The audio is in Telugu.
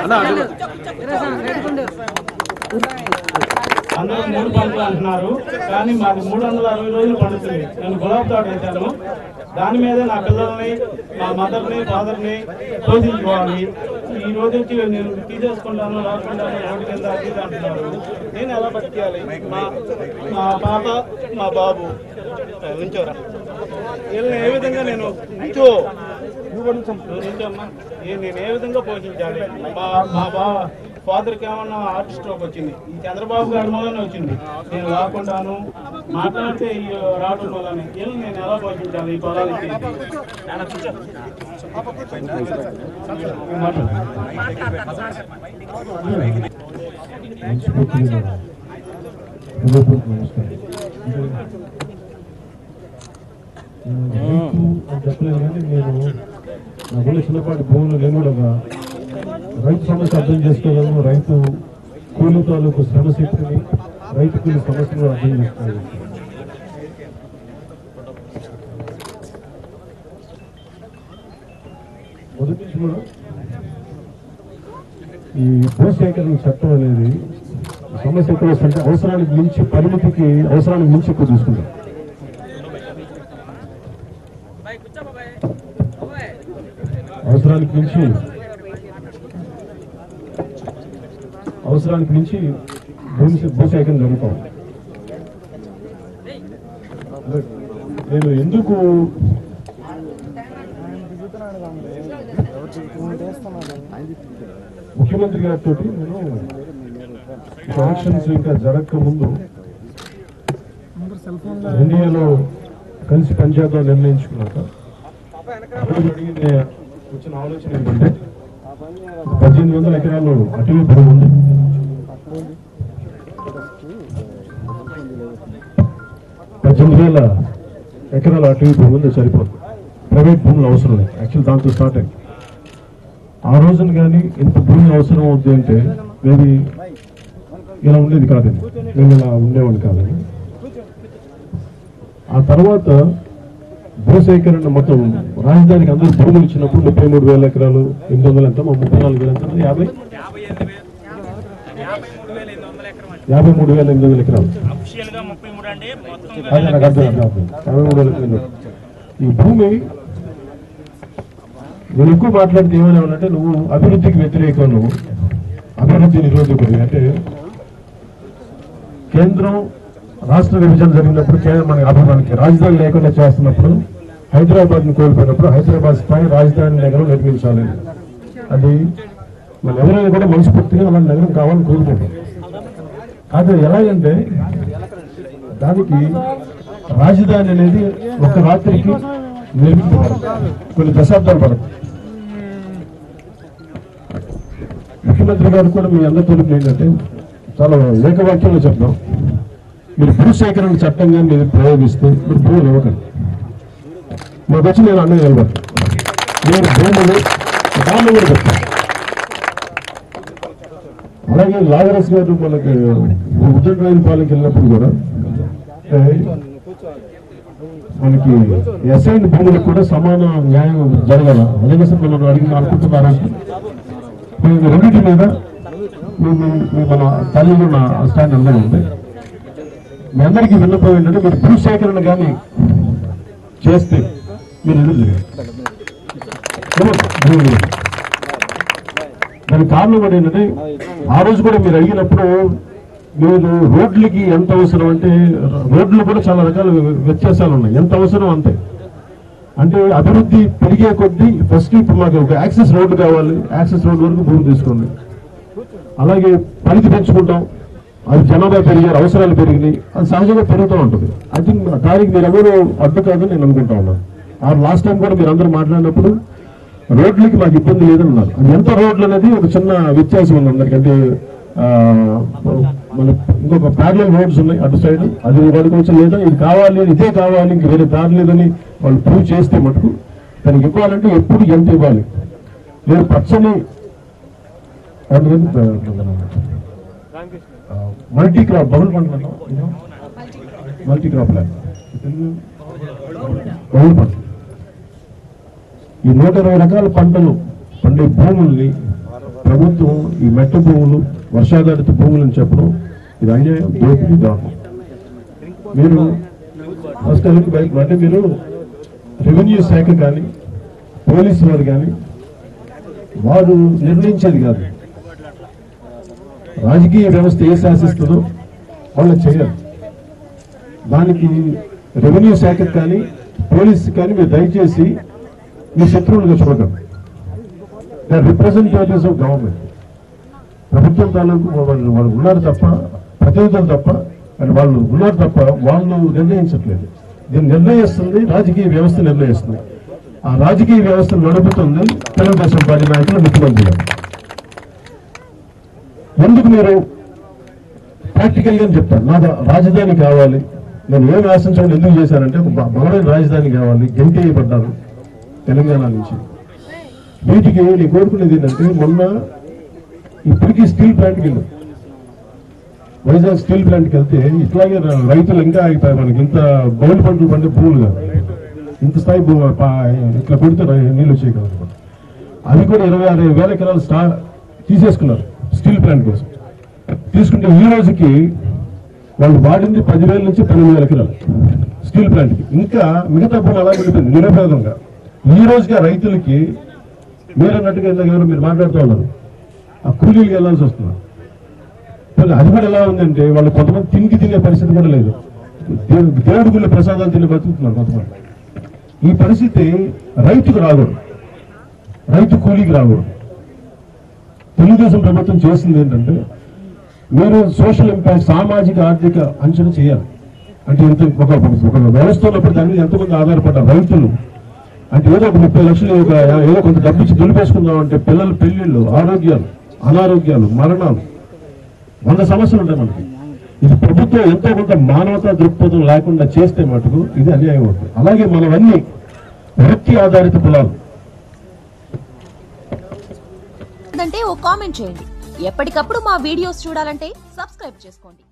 ಅಣ್ಣ అందరూ మూడు పంటలు అంటున్నారు. కానీ మాకు మూడు వందల అరవై రోజులు పండుతుంది. నేను గులాబ్ తోట వేశాను. దాని మీద నా పిల్లల్ని మా మదర్ని ఫాదర్ని పోషించుకోవాలి. ఈ రోజు వచ్చి నేను తీసేసుకుంటాను రాసుకుంటాను రోడ్డు కింద అది ఇది అంటున్నారు. నేను ఎలా బతికేయాలి? మా మా పాప మా బాబు. ఉంచోరా వీళ్ళని ఏ విధంగా నేను ఉంచో నేను ఏ విధంగా పోషించాలి? మా మా బా ఫాదర్కి ఏమన్నా హార్ట్ స్ట్రోక్ వచ్చింది? ఈ చంద్రబాబు గారి మూలనే వచ్చింది. నేను రాకుండాను మాట్లాడితే ఈ రావడం వల్లనే. వీళ్ళని నేను ఎలా పోషించాలి ఈ పొలాలకి? చెప్పలేదు కానీ నేను నా గుడి చిన్నపాటి భూములు నేను కూడా రైతు సమస్య అర్థం చేసుకోగలను రైతు కూలి తాలూకు శ్రమశక్తిని రైతు కూలి సమస్యను అర్థం చేసుకోగలను మొదటి నుంచి కూడా ఈ భూసేకరణ చట్టం అనేది సమస్య ఎక్కువ వస్తుంటే అవసరానికి మించి పరిమితికి అవసరానికి మించి ఎక్కువ తీసుకుంటాం అవసరానికి మించి అవసరానికి మించి భూమి భూసేకరణ జరుగుతాం. నేను ఎందుకు ముఖ్యమంత్రి గారితో నేను ఎలక్షన్స్ ఇంకా జరగక ముందు ఎన్డీఏలో కలిసి పనిచేద్దాం నిర్ణయించుకున్నాక అడిగిన వచ్చిన ఆలోచన ఏంటంటే పద్దెనిమిది వందల ఎకరాల్లో అటవీ భూమి ఉంది. పద్దెనిమిది వేల ఎకరాల అటవీ భూమి ఉంది సరిపోదు. ప్రైవేట్ భూములు అవసరం లేదు. యాక్చువల్ దాంతో స్టార్ట్ అయింది. ఆ రోజున కానీ ఇంత భూమి అవసరం అవుతుంది అంటే మేబీ ఇలా ఉండేది కాదండి నేను ఇలా ఉండేవాడిని కాదండి ఆ తర్వాత భూసేకరణ మొత్తం రాజధానికి అందరూ భూములు ఇచ్చినప్పుడు ముప్పై మూడు వేల ఎకరాలు ఎనిమిది వందలు ఎంత? ముప్పై నాలుగు వేలు ఎంత? యాభై. యాభై మూడు వేల ఎనిమిది వందల ఎకరాలు. అదే నాకు అర్థం యాభై మూడు వేల ఎకరాలు ఈ భూమి నేను ఎక్కువ మాట్లాడితే ఏమనేవాళ్ళంటే నువ్వు అభివృద్ధికి వ్యతిరేకం నువ్వు. అభివృద్ధి నిరోధకుడి. అంటే కేంద్రం రాష్ట్ర విభజన జరిగినప్పుడు కేంద్రం మనకి అభివృద్ధికి రాజధాని లేకుండా చేస్తున్నప్పుడు హైదరాబాద్ని కోల్పోయినప్పుడు హైదరాబాద్ స్థాయి రాజధాని నగరం నిర్మించాలి. అది మన ఎవరైనా కూడా మనస్ఫూర్తిగా అలాంటి నగరం కావాలని కోరుకుంటాం కాదు ఎలాగంటే దానికి రాజధాని అనేది ఒక రాత్రికి నిర్మించబడదు. కొన్ని దశాబ్దాలు పడదు. ముఖ్యమంత్రి గారు కూడా మీ అందరి తరపున ఏంటంటే చాలా ఏకవాక్యంలో చెప్తాం. మీరు భూసేకరణ చట్టంగా మీరు ప్రయోగిస్తే మీరు భూములు ఇవ్వకండి. మాకు వచ్చి నేను అన్నయ్య నిలబడి నేను భూములు దాన్ని కూడా చెప్తాను అలాగే లాగరస్ గారు మనకి ఉత్తరాయణ పాలకి వెళ్ళినప్పుడు కూడా మనకి ఎస్ఐన్ భూములకు కూడా సమాన న్యాయం జరగాల. అదే కోసం మనం అడిగిన అనుకుంటున్నారు? మేము రెండింటి మీద మీ- మన తల్లి నా స్టాండ్ అందరూ ఉంది. మీ అందరికీ విన్నపం ఏంటంటే మీరు భూ సేకరణ కానీ చేస్తే మీరు ఎదురు తిరగండి. ఏమో, భూమి లేదు. దానికి కారణం కూడా ఏంటంటే ఆ రోజు కూడా మీరు అడిగినప్పుడు మీరు రోడ్లకి ఎంత అవసరం అంటే రోడ్లు కూడా చాలా రకాల వ్యత్యాసాలు ఉన్నాయి. ఎంత అవసరం అంతే. అంటే అభివృద్ధి పెరిగే కొద్దీ ఫస్ట్ ఇప్పుడు మాకు ఒక యాక్సెస్ రోడ్డు కావాలి. యాక్సెస్ రోడ్డు వరకు భూమి తీసుకోండి. అలాగే పరిధి పెంచుకుంటాం అది జనాభా పెరిగారు అవసరాలు పెరిగినాయి. అది సహజంగా పెరుగుతూ ఉంటుంది. ఐ థింక్ దానికి మీరు ఎవరు అడ్డు కాదని నేను అనుకుంటా ఉన్నాను. ఆ లాస్ట్ టైం కూడా మీరు అందరూ మాట్లాడినప్పుడు రోడ్లకి మాకు ఇబ్బంది లేదని ఉన్నారు. అది ఎంత రోడ్లు అనేది ఒక చిన్న వ్యత్యాసం ఉంది అందరికి. అంటే ఆ, మన ఇంకొక ప్యారలల్ రోడ్స్ ఉన్నాయి అటు సైడ్ అది వాడుకోవచ్చు లేదా ఇది కావాలి ఇదే కావాలి ఇంక వేరే దారి లేదని వాళ్ళు ప్రూవ్ చేస్తే మటుకు దానికి ఇవ్వాలంటే ఎప్పుడు ఎంత ఇవ్వాలి? లేదు పచ్చని మల్టీ క్రాప్ బహుళ పంటలు. మల్టీ క్రాప్ ల్యాండ్ బహుళ పంట. ఈ నూట ఇరవై రకాల పంటలు పండే భూముల్ని ప్రభుత్వం ఈ మెట్ట భూములు వర్షాధారిత భూములని చెప్పడం ఇది అన్యాయం దోపిడీ దాహం మీరు ఫస్ట్ అంటే మీరు రెవెన్యూ శాఖ కానీ పోలీసు వారు కానీ వారు నిర్ణయించేది కాదు. రాజకీయ వ్యవస్థ ఏ శాసిస్తుందో వాళ్ళు చేయాలి. దానికి రెవెన్యూ శాఖకు కానీ పోలీసు కానీ మీరు దయచేసి ఈ శత్రువులుగా చూడకండి ద రిప్రజెంటేటివ్స్ ఆఫ్ గవర్నమెంట్ ప్రభుత్వం తాలూకు వాళ్ళు వాళ్ళు ఉన్నారు తప్ప ప్రతినిధులు తప్ప అని వాళ్ళు ఉన్నారు తప్ప వాళ్ళు నిర్ణయించట్లేదు. దీన్ని నిర్ణయిస్తుంది రాజకీయ వ్యవస్థ నిర్ణయిస్తుంది. ఆ రాజకీయ వ్యవస్థ నడుపుతుంది తెలుగుదేశం పార్టీ నాయకులు ముఖ్యమంత్రి ఎందుకు మీరు ప్రాక్టికల్గా చెప్తాను నాకు రాజధాని కావాలి. నేను ఏం ఆశించడం ఎందుకు చేశానంటే ఒక బలమైన రాజధాని కావాలి. గెంటేయబడ్డాను. తెలంగాణ నుంచి. వీటికి నేను కోరుకునేది ఏంటంటే మొన్న ఇప్పటికీ స్టీల్ ప్లాంట్కి వెళ్ళాం. వైజాగ్ స్టీల్ ప్లాంట్కి వెళ్తే ఇట్లాగే రైతులు ఇంకా అవుతాయి మనకి. ఇంత బౌల్ పంటలు పండే భూములు కాదు. ఇంత స్థాయి ఇట్లా పెడితే నీళ్ళు వచ్చేవి కాదు. అవి కూడా ఇరవై అరవై వేల ఎకరాలు స్టా తీసేసుకున్నారు స్టీల్ ప్లాంట్ కోసం. తీసుకుంటే ఈ రోజుకి వాళ్ళు వాడింది పదివేల నుంచి పన్నెండు వేల ఎకరాలు స్టీల్ ప్లాంట్కి. ఇంకా మిగతా భూమి అలా ఉండిపోయింది నిరుపయోగంగా ఈ రోజుగా రైతులకి మీరు అన్నట్టుగా ఇందాక ఎవరో మీరు మాట్లాడుతూ ఉన్నారు. ఆ కూలీలకు వెళ్ళాల్సి వస్తున్నారు మరి అది కూడా ఎలా ఉందంటే వాళ్ళు కొంతమంది తిండి తినే పరిస్థితి కూడా లేదు. దేవుడు దేవుడి గుళ్ళ ప్రసాదాలు తిని బతుకుతున్నారు కొంతమంది. ఈ పరిస్థితి రైతుకు రాకూడదు. రైతు కూలీకి రాకూడదు. తెలుగుదేశం ప్రభుత్వం చేసింది ఏంటంటే మీరు సోషల్ ఇంపాక్ట్ సామాజిక ఆర్థిక అంచనా చేయాలి. అంటే ఎంత ఒక ఒక వ్యవస్థ ఉన్నప్పుడు దాని మీద ఎంతమంది ఆధారపడ్డ రైతులు. అంటే ఏదో ఒక ముప్పై లక్షలు ఒక ఏదో కొంత డబ్బు ఇచ్చి దులిపేసుకుందాం అంటే పిల్లల పెళ్ళిళ్ళు ఆరోగ్యాలు అనారోగ్యాలు మరణాలు. వంద సమస్యలు ఉంటాయి మనకి. ఇది ప్రభుత్వం ఎంతో కొంత మానవతా దృక్పథం లేకుండా చేస్తే మటుకు ఇది అన్యాయం అవుతుంది. అలాగే మనవన్నీ వృత్తి ఆధారిత కులాలు. అంటే ఓ కామెంట్ చేయండి. ఎప్పటికప్పుడు మా వీడియోస్ చూడాలంటే సబ్స్క్రైబ్ చేసుకోండి.